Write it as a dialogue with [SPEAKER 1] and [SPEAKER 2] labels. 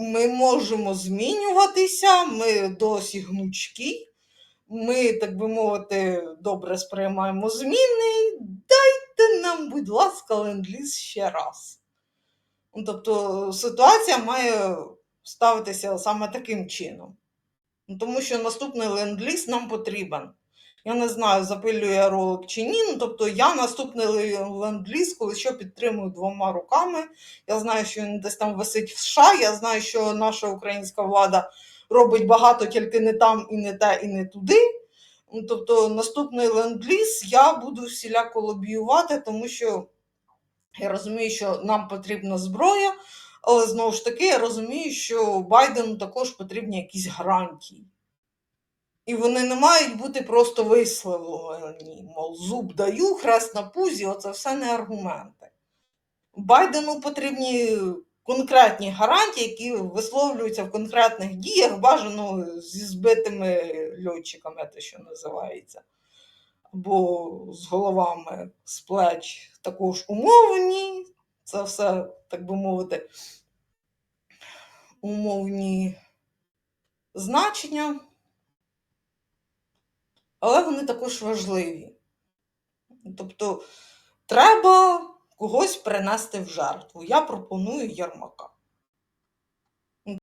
[SPEAKER 1] ми можемо змінюватися, ми досі гнучкі, ми, так би мовити, добре сприймаємо зміни. Дайте нам, будь ласка, ленд-ліз ще раз. Ну, Тобто ситуація має ставитися саме таким чином. Ну, Тому що наступний ленд-ліз нам потрібен. Я не знаю, запилюю я ролик чи ні. Ну, тобто я наступний ленд-ліз, коли що підтримую двома руками. Я знаю, що він десь там висить в США. Я знаю, що наша українська влада робить багато, тільки не там і не те, і не туди. Ну, Тобто наступний ленд-ліз я буду всіляко лобіювати, тому що я розумію, що нам потрібна зброя, але знову ж таки я розумію, що Байдену також потрібні якісь гарантії. І вони не мають бути просто висловлені, мов зуб даю, хрест на пузі, оце все не аргументи. Байдену потрібні конкретні гарантії, які висловлюються в конкретних діях, бажано зі збитими льотчиками, те, що називається, або з головами з плеч також умовні. Це все, так би мовити, умовні значення але вони також важливі. Тобто треба когось принести в жертву. Я пропоную Ярмака.